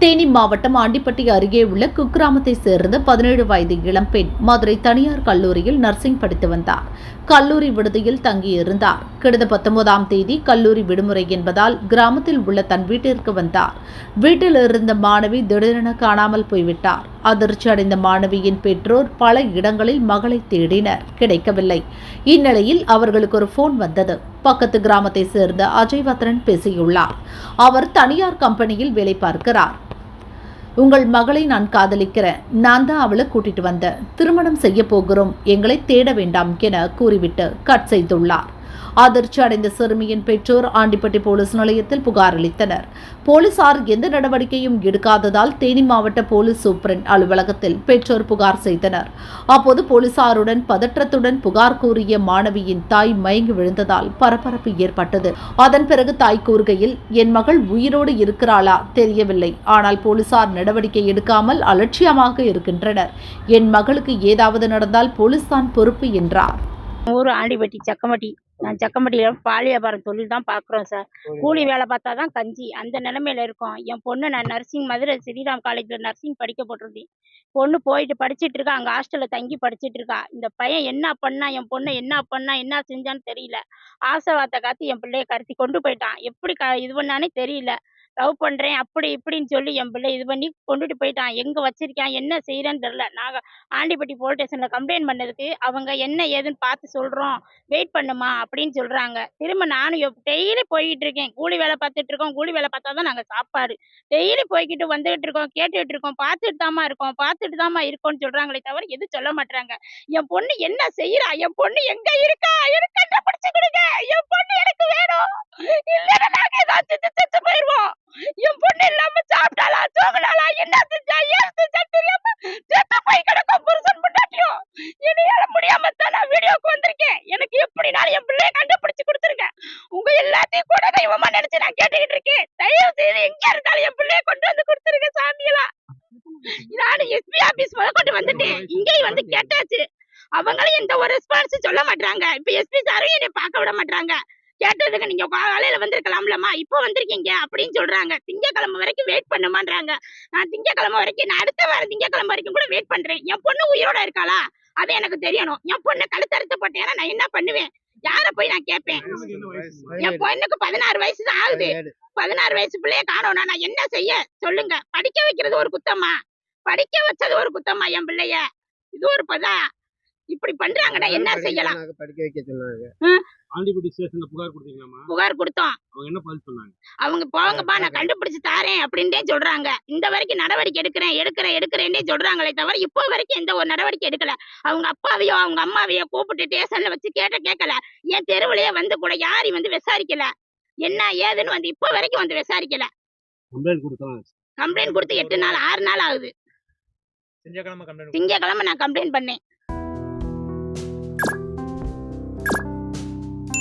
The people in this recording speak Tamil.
தேனி மாவட்டம் ஆண்டிப்பட்டி அருகே உள்ள குக்கிராமத்தை சேர்ந்த பதினேழு வயது இளம்பெண் மதுரை தனியார் கல்லூரியில் நர்சிங் படித்து வந்தார். கல்லூரி விடுதியில் தங்கியிருந்தார். கடந்த பத்தொன்பதாம் தேதி கல்லூரி விடுமுறை என்பதால் கிராமத்தில் உள்ள தன் வீட்டிற்கு வந்தார். வீட்டில் இருந்த மாணவி திடீரென காணாமல் போய்விட்டார். அதிர்ச்சி அடைந்த மாணவியின் பெற்றோர் பல இடங்களில் மகளை தேடினர். கிடைக்கவில்லை. இந்நிலையில் அவர்களுக்கு ஒரு போன் வந்தது. பக்கத்து கிராமத்தை சேர்ந்த அஜய்வத்ரன் பேசியுள்ளார். அவர் தனியார் கம்பெனியில் வேலை பார்க்கிறார். உங்கள் மகளை நான் காதலிக்கிறேன். நான் தான் அவளை கூட்டிட்டு வந்தேன். திருமணம் செய்ய போகிறோம். எங்களை தேட வேண்டாம் என கூறிவிட்டு கட் செய்துள்ளார். அதிர்ச்சி அடைந்த சிறுமியின் பெற்றோர் ஆண்டிப்பட்டி போலீஸ் நிலையத்தில் புகார் அளித்தனர். போலீசார் எந்த நடவடிக்கையும் எடுக்காததால் தேனி மாவட்ட போலீஸ் சூப்பரண்ட் அலுவலகத்தில் பெற்றோர் புகார் செய்தனர். அப்போது போலீசாருடன் பதற்றத்துடன் புகார் கூறிய மாணவியின் தாய் மயங்கி விழுந்ததால் பரபரப்பு ஏற்பட்டது. அதன் பிறகு தாய் கூறுகையில் என் மகள் உயிரோடு இருக்கிறாளா? தெரியவில்லை. ஆனால் போலீசார் நடவடிக்கை எடுக்காமல் அலட்சியமாக இருக்கின்றனர். என் மகளுக்கு ஏதாவது நடந்தால் போலீஸ் தான் பொறுப்பு என்றார். ஊர் ஆண்டிப்பட்டி சக்கமட்டி. நான் சக்கம்பட்டியில் பால் வியாபாரம் தொழில் தான் பார்க்குறோம் சார். கூலி வேலை பார்த்தா தான் கஞ்சி அந்த நிலமையில இருக்கோம். என் பொண்ணு நான் நர்சிங் மதுரை ஸ்ரீராம் காலேஜில் நர்சிங் படிக்க போட்டிருந்தேன் பொண்ணு போயிட்டு படிச்சிட்டு இருக்கா. அங்கே ஹாஸ்டலில் தங்கி படிச்சிட்டு இருக்கா. இந்த பையன் என்ன பண்ணா என் பொண்ணை என்ன பண்ணா என்ன செஞ்சான்னு தெரியல. ஆசை வார்த்தை காத்து என் பிள்ளைய கடத்தி கொண்டு போயிட்டான். எப்படி க இது பண்ணானே தெரியல. லவ் பண்ணுறேன் அப்படி இப்படின்னு சொல்லி என் பிள்ளை இது பண்ணி கொண்டுட்டு போயிட்டான். எங்கே வச்சிருக்கான்? என்ன செய்கிறேன்னு தெரில நாங்கள் ஆண்டிப்பட்டி போலீஸ் ஸ்டேஷனில் கம்ப்ளைண்ட் பண்ணதுக்கு அவங்க என்ன ஏதுன்னு பார்த்து சொல்கிறோம் வெயிட் பண்ணுமா? அப்படின்னு சொல்கிறாங்க திரும்ப நானும் டெய்லி போய்கிட்டு இருக்கேன். கூலி வேலை பார்த்துட்டு இருக்கோம். கூலி வேலை பார்த்தா தான் நாங்கள் சாப்பாடு. டெய்லி போய்கிட்டு வந்துகிட்டு இருக்கோம். கேட்டுட்டு இருக்கோம். பார்த்துட்டு தாமா இருக்கோம். பார்த்துட்டு தாமா இருக்கோம்னு சொல்கிறாங்களே தவிர எதுவும் சொல்ல மாட்டாங்க என் பொண்ணு என்ன செய்யறா என் பொண்ணு எங்க இருக்கா? சாப்பிட்டாளா என்ன செஞ்சா தெரியாம செத்து போய் கிடக்கும் புருஷன் முன்னாட்டியும் இனியால முடியாம தான் நான் வீடியோக்கு வந்திருக்கேன். எனக்கு எப்படினாலும் என் பிள்ளைய கண்டுபிடிச்சு கொடுத்துருங்க. உங்க எல்லாத்தையும் கூட தெய்வமா நினைச்சு நான் கேட்டுக்கிட்டு இருக்கேன். தயவு செய்து எங்க இருந்தாலும் என் பிள்ளைய கொண்டு வந்து கொடுத்துருங்க சாமியெல்லாம் நானும் எஸ்பி ஆபீஸ் முத கொண்டு வந்துட்டேன். இங்கேயும் வந்து கேட்டாச்சு. அவங்களும் எந்த ஒரு ரெஸ்பான்ஸும் சொல்ல மாட்டாங்க இப்ப எஸ்பி சாரும் என்னை பார்க்க விட மாட்டாங்க கேட்டதுக்கு நீங்க காலையில வந்திருக்கலாம்லம்மா. இப்போ வந்திருக்கீங்க அப்படின்னு சொல்றாங்க. திங்கக்கிழமை வரைக்கும் வெயிட் பண்ணுமான்றாங்க. நான் திங்கக்கிழமை வரைக்கும் நான் அடுத்த வாரம் திங்கக்கிழமை வரைக்கும் கூட வெயிட் பண்றேன். என் பொண்ணு உயிரோட இருக்காளா? அது எனக்கு தெரியணும். என் பொண்ணு கழுத்தறுத்து போட்டேன்னா நான் என்ன பண்ணுவேன்? யார போய் நான் கேட்பேன்? என் பொண்ணுக்கு பதினாறு வயசு தான் ஆகுது. பதினாறு வயசு பிள்ளைய காணோம்னா நான் என்ன செய்ய? சொல்லுங்க. படிக்க வைக்கிறது ஒரு குத்தமா படிக்க வச்சது ஒரு குத்தமா என் பிள்ளைய. இது ஒரு பதா. இப்படி பண்றாங்கடா என்ன செய்யலாம்? படிக்க வைக்க சொன்னாங்க. ஆண்டிப்பட்டி ஸ்டேஷன்ல புகார் கொடுத்தீங்களாமா புகார் கொடுத்தோம். அவங்க என்ன பதில் சொன்னாங்க? அவங்க போங்கப்பா நான் கண்டுபிடிச்சு தாரேன் அப்படின்ட்டே சொல்றாங்க. இந்த வரைக்கும் நடவடிக்கை எடுக்கிறேன் எடுக்கிறேன் எடுக்கிறேன்னே சொல்றாங்களே தவிர இப்போ வரைக்கும் எந்த ஒரு நடவடிக்கை எடுக்கல. அவங்க அப்பாவையோ அவங்க அம்மாவையோ கூப்பிட்டு ஸ்டேஷன்ல வச்சு கேட்ட கேட்கல என் தெருவுலயே வந்து கூட யாரையும் வந்து விசாரிக்கல. என்ன ஏதுன்னு வந்து இப்போ வரைக்கும் வந்து விசாரிக்கல. கம்ப்ளைண்ட் கொடுத்தலாம் கம்ப்ளைண்ட் கொடுத்து எட்டு நாள் ஆறு நாள் ஆகுது. திங்கக்கிழமை நான் கம்ப்ளைண்ட் பண்ணேன்.